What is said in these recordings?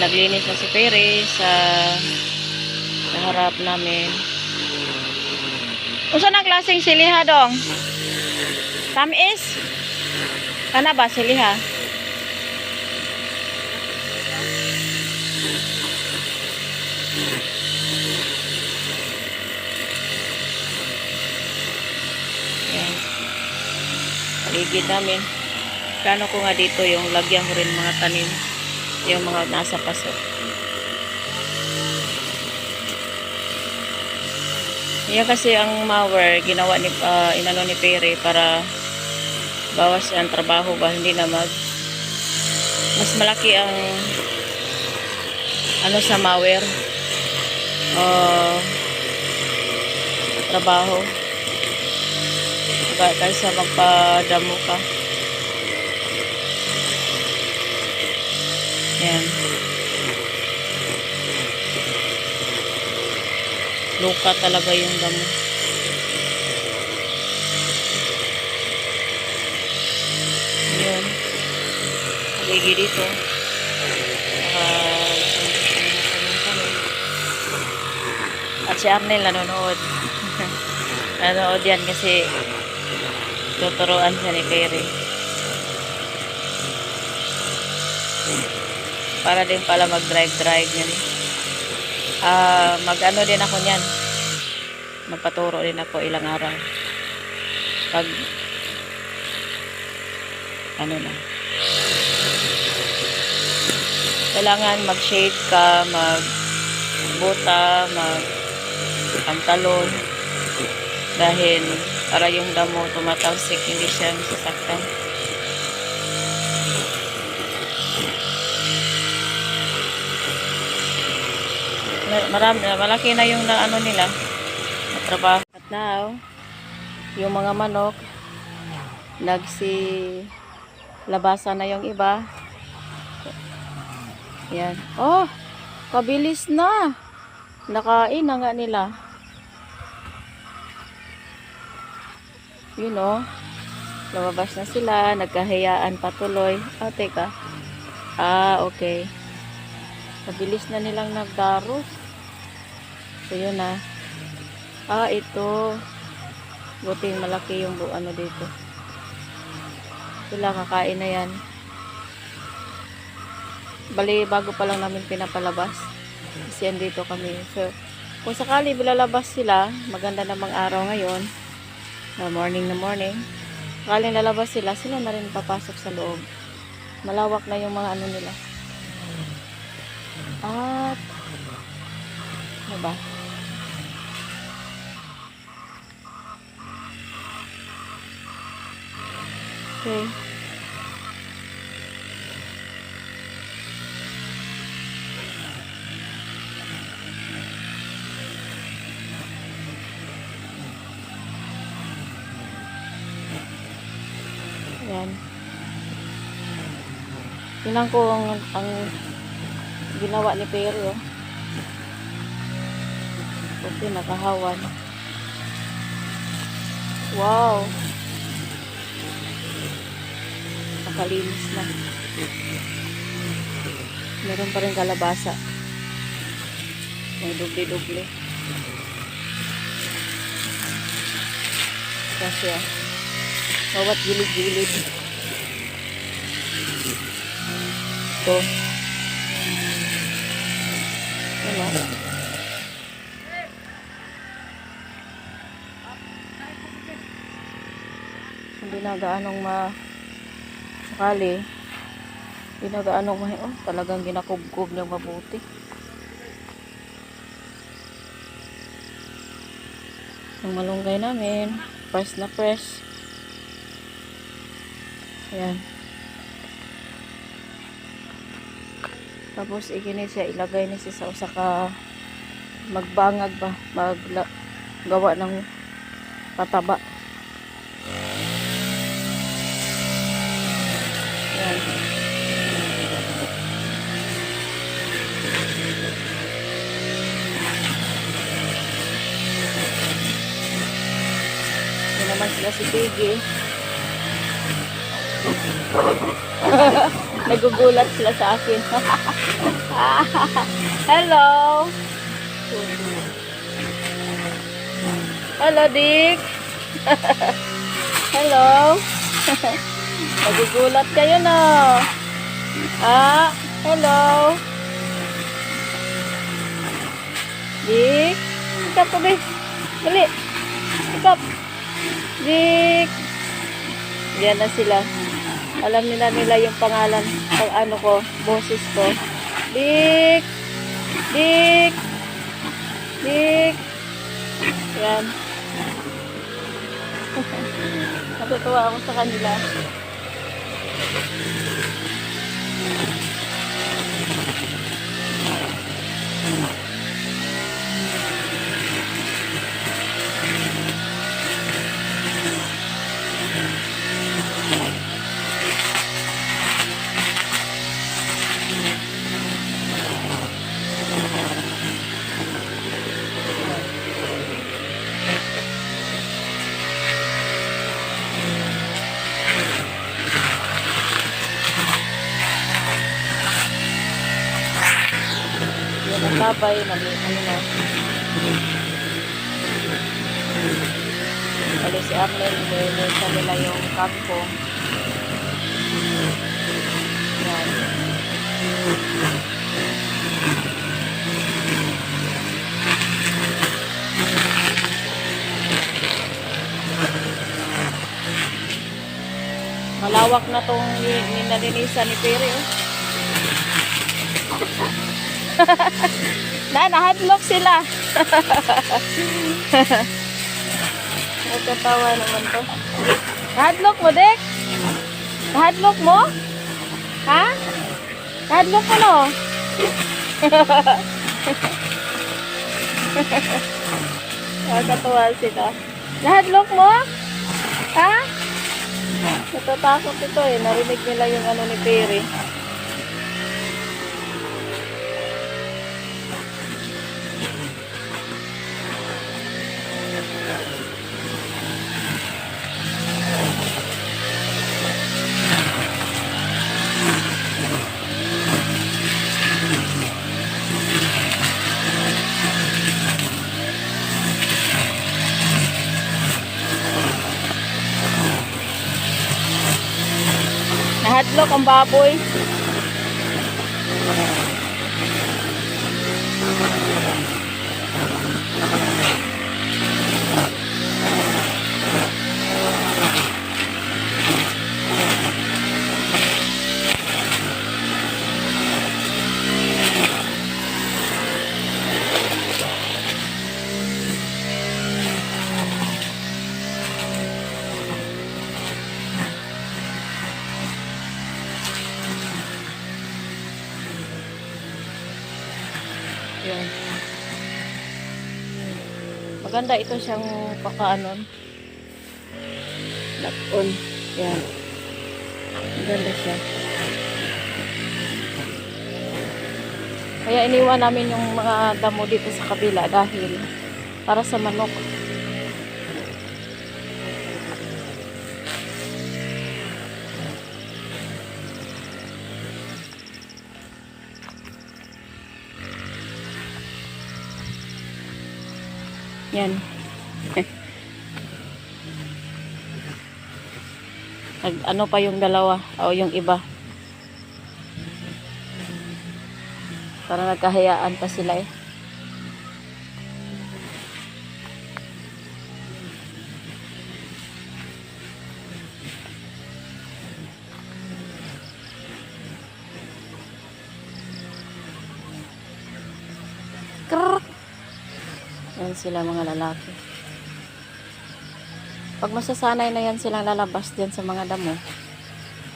Naglinis na si Perry sa harap namin. Unsa na klaseng siliha dong? Tamis? Kana ba siliha? Yan. Paligid namin. Plano ko nga dito yung lagyan ko rin mga tanim. Yung mga nasa paso. Yan kasi ang mower, ginawa ni, ah, inano ni Pere para bawas ang trabaho ba, hindi na mag mas malaki ang ano sa mower uh, trabaho Kaya- kaysa magpadamo ka yan luka talaga yung damo. Yun paligid dito. Ah, at si Arnel nanonood. Nanonood yan kasi tuturuan siya ni Perry para din pala mag drive drive yan ah mag ano din ako niyan. Magpaturo din ako ilang araw. Pag ano na. Kailangan mag-shade ka, mag buta, mag pantalon dahil para yung damo tumatalsik hindi siya sasaktan marami, malaki na yung na ano nila trabaho. At now yung mga manok nagsi labasan na yung iba. Yan. Oh kabilis na. Nakain na nga nila. Yun oh lumabas na sila nagkahayaan patuloy ah teka. Ah okay. Kabilis na nilang nagdaros so yun na ah ito. Buting malaki yung bu- ano dito. Sila kakain na yan. Bali bago pa lang namin pinapalabas. Kasi yan dito kami. So kung sakali bilalabas sila maganda namang araw ngayon. Na morning na morning. Sakaling lalabas sila sila na rin papasok sa loob. Malawak na yung mga ano nila. At ano ba okay Yan. Tingnan ko ang, ang ginawa ni Perry, oh. Kasi nakahawan. Wow! Nakalinis na. Meron pa rin kalabasa. May doble-doble. Kasi, ah. Bawat gilid-gilid. Ito. Ano? Hindi na gaanong ma sakali. Hindi na gaanong ma oh, talagang ginakubkob niya mabuti. Ang malunggay namin, fresh na fresh. Ayan. Tapos ikini siya ilagay ni siya sa usa ka magbangag ba, magla gawa ng pataba. Yan naman sila si Piggy. Nagugulat sila sa akin. Hello. Hello, Dick. Hello. Nagugulat kayo no. Ah, hello. Dick. Ikap ko, Dick. Dali. Ikap. Dick. Yan na sila. Alam nila nila yung pangalan, pag ano ko, boses ko. Dick! Dick! Dick! Yan. Natutuwa ako sa kanila. Thank you. Malawak na tong ninalinisan ni Pere, oh. na, nahadlock sila. Nagkatawa naman to. Nahadlock mo, Dek? Nahadlock mo? Ha? Nahadlock mo, no? Nagkatawa sila. Nahadlock mo? Ha? Natatakot ito eh. Narinig nila yung ano ni Perry. Nahadlock ang baboy. Maganda ito siyang pakaanon. Lock-on. Yan. Maganda siya. Kaya iniwan namin yung mga damo dito sa kabila dahil para sa manok. Yan. Nag, ano pa yung dalawa o yung iba. Para nagkahayaan pa sila eh. Yan sila mga lalaki. Pag masasanay na yan silang lalabas din sa mga damo.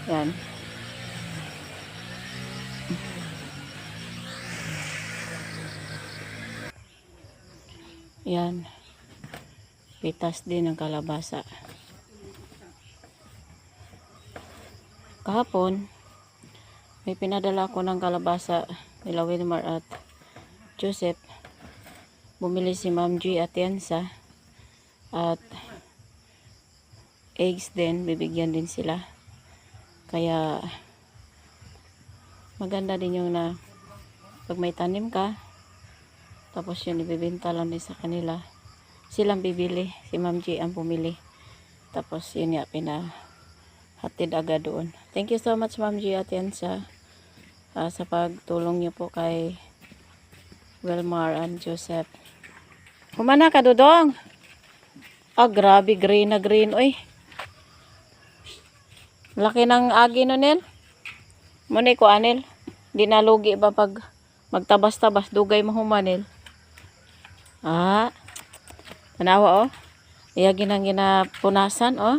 Yan. Yan. Pitas din ng kalabasa. Kahapon, may pinadala ko ng kalabasa nila Wilmar at Joseph bumili si Ma'am G at Yansa at eggs din bibigyan din sila kaya maganda din yung na pag may tanim ka, tapos yun ibibenta lang din sa kanila. Silang bibili, si Ma'am G ang pumili. Tapos yun nga, pinahatid agad doon. Thank you so much Ma'am G at yan sa, ah, sa pagtulong niyo po kay Wilmar and Joseph. Humana ka, Dudong! Ah, grabe, green na green. Uy, laki ng agi no, Nel. Muna ko, Anel. Di nalugi ba pag magtabas-tabas, dugay mo humanil. Ah, tanawa, oh. Iya ginang ginapunasan, oh.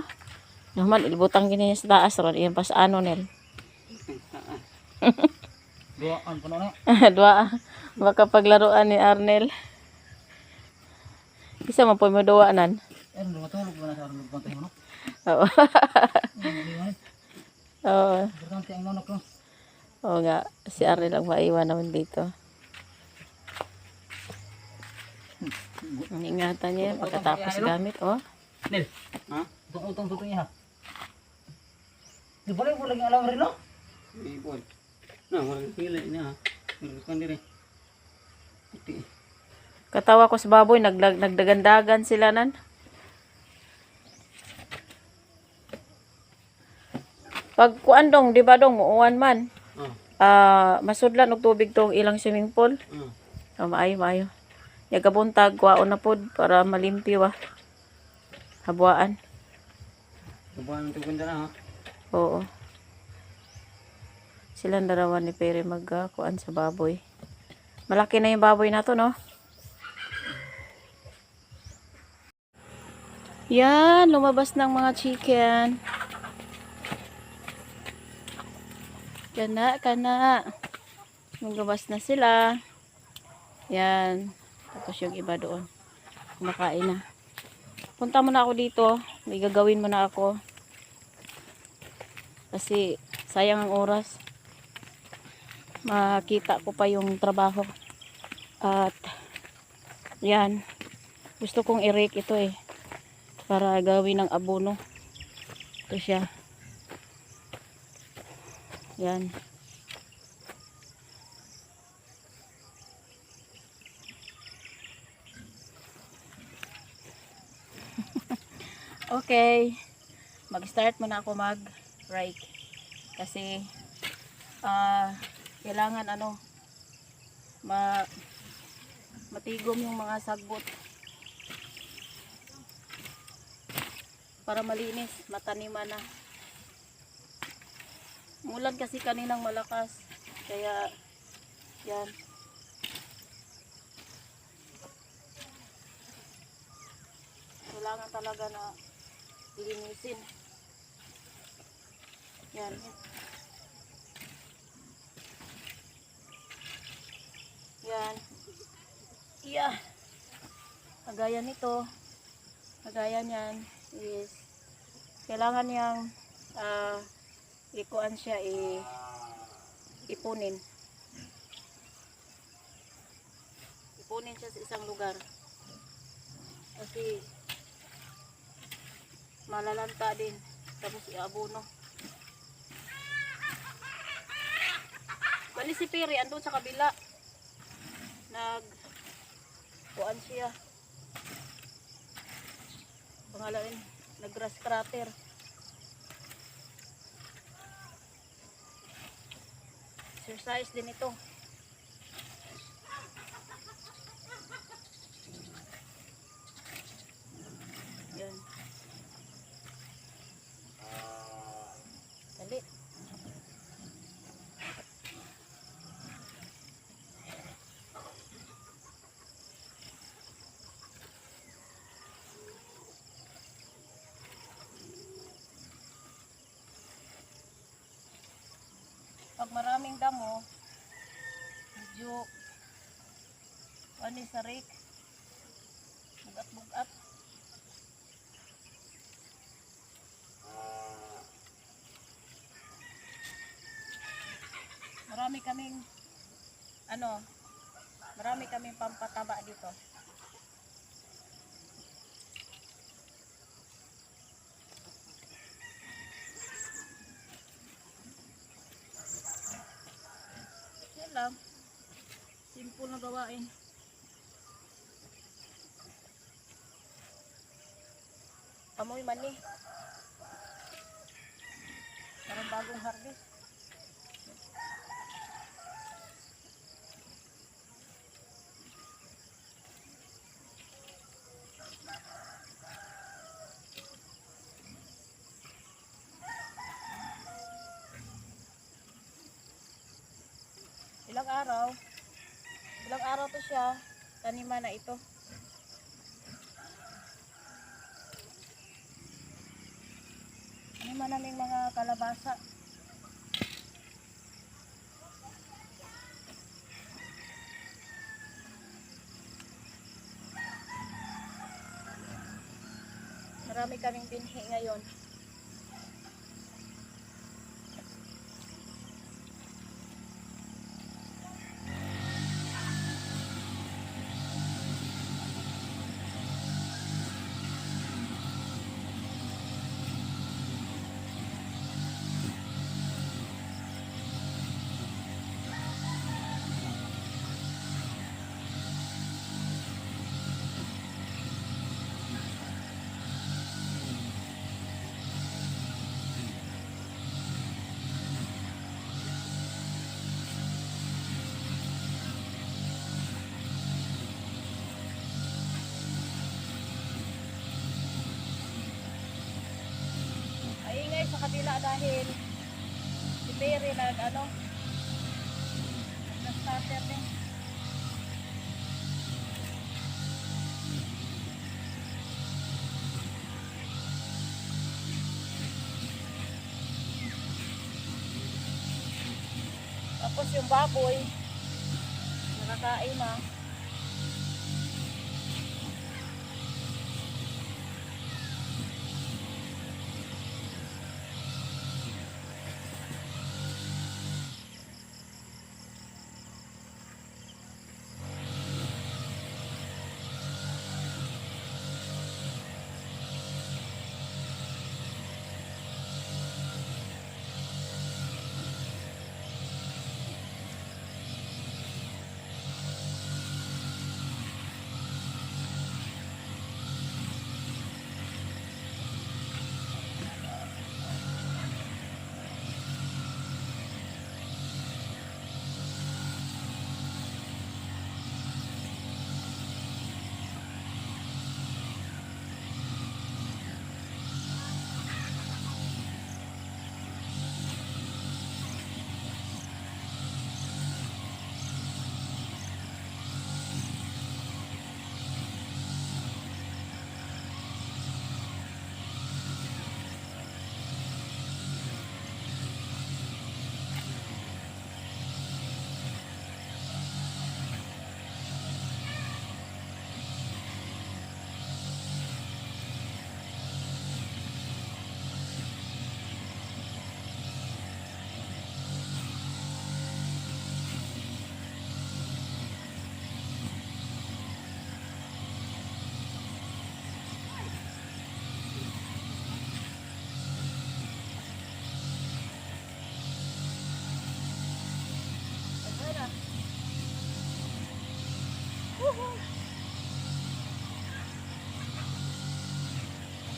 Naman, ilbutang ginanya sa taas, ron. Iyan pas ano, Nel. Duaan po na na. Dua, baka paglaruan ni Arnel. Isa mo po mo duwanan. Eh, matulog ba na sa mo no? Oo. Oo. Importante ang manok no? Oo nga, si Arnel ang maiwan naman dito. Ang ingatan niya yan pagkatapos gamit, oh. Nel, ha? Itong utong tutong niya ha? Di ba lang po lagi alam rin no? Hindi po. Na, walang pila niya ha? Meron diri. Puti. Katawa ko sa baboy, naglag, nagdagandagan sila nan. Pag kuan dong, di ba dong, muuwan man. Ah, Ah, masudlan og tubig tong ilang swimming pool. ah. Oh, maayo, maayo. Yaga buntag, kuwaon na pod para malimpyo ah. Habuan. Kabuhan ng tuganda na ha? Oo. Silang dalawa ni Pere magkuan sa baboy. Malaki na yung baboy na to, no? Yan, lumabas ng mga chicken. Kana, kana. Lumabas na sila. Yan. Tapos yung iba doon. Kumakain na. Punta mo na ako dito. May gagawin mo na ako. Kasi sayang ang oras. Makita ko pa yung trabaho. At yan. Gusto kong i-rake ito eh. Para gawin ng abono. Ito siya. Yan. okay. Mag-start muna ako mag-rake. Kasi ah kailangan ano ma matigom yung mga sagbot para malinis, mataniman na. Mulan kasi kaninang malakas. Kaya yan. Kailangan talaga na linisin. Yan. Yan. Iya. Kagaya nito. Kagaya niyan is kailangan niyang ah ikuan siya i ipunin. Ipunin siya sa isang lugar. Kasi malalanta din tapos iabono. Bali si Piri andun sa kabila. Nag kuan siya. Pangalan nag grass crater. Exercise din ito. Yan. Dali. Pag maraming damo, medyo ano sa rake, bugat-bugat. Marami kaming ano, marami kaming pampataba dito. lang. Simple na gawain. Amoy mani. Parang bagong harvest. Ilang araw? Ilang araw to siya? Taniman na ito. Taniman namin mga kalabasa. Marami kaming binhi ngayon. Nag ano nag-starter din. Tapos yung baboy nakakain na.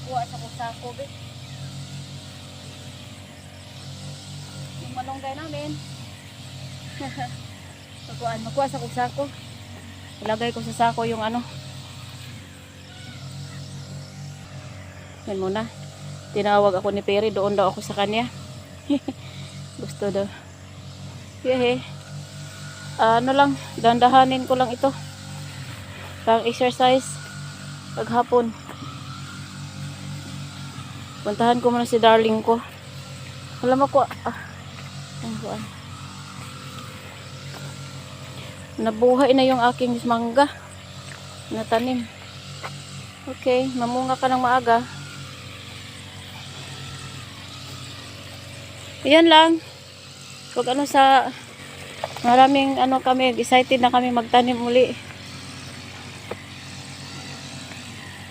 Kuha sa kusako, be. Yung malunggay namin. Magkuhaan, magkuha sa kusako. Ilagay ko sa sako yung ano. Yan muna. Tinawag ako ni Perry. Doon daw ako sa kanya. Gusto daw. Yahe. ano lang, dandahanin ko lang ito. Pang exercise. Paghapon. Puntahan ko muna si darling ko. Alam mo ko, ah. Nabuhay na yung aking mangga. Natanim. Okay, mamunga ka ng maaga. Yan lang. Pag ano sa maraming ano kami, excited na kami magtanim muli.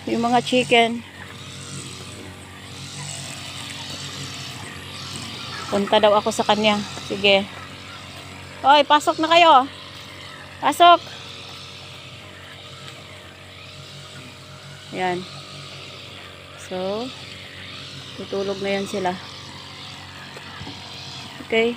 Yung mga chicken. Punta daw ako sa kanya. Sige. Hoy, pasok na kayo. Pasok. Yan. So, tutulog na yan sila. Okay.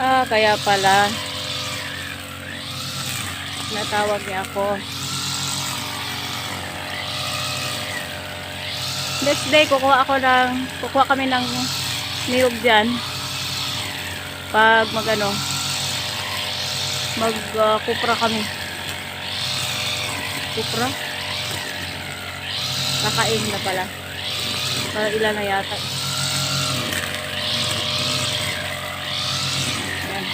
Ah, kaya pala. Natawag niya ako. Next day, kukuha ako ng, kukuha kami ng niyog dyan. Pag magano, mag uh, kupra kami. Kupra? Kakain na pala. Para ilan na yata. Ayan.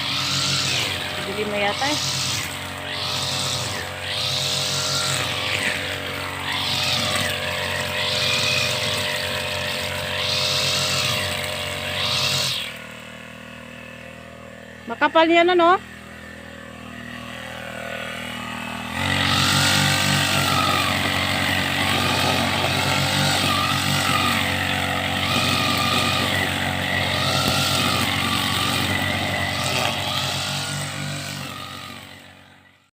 Dilim na yata eh. Makapal yan ano?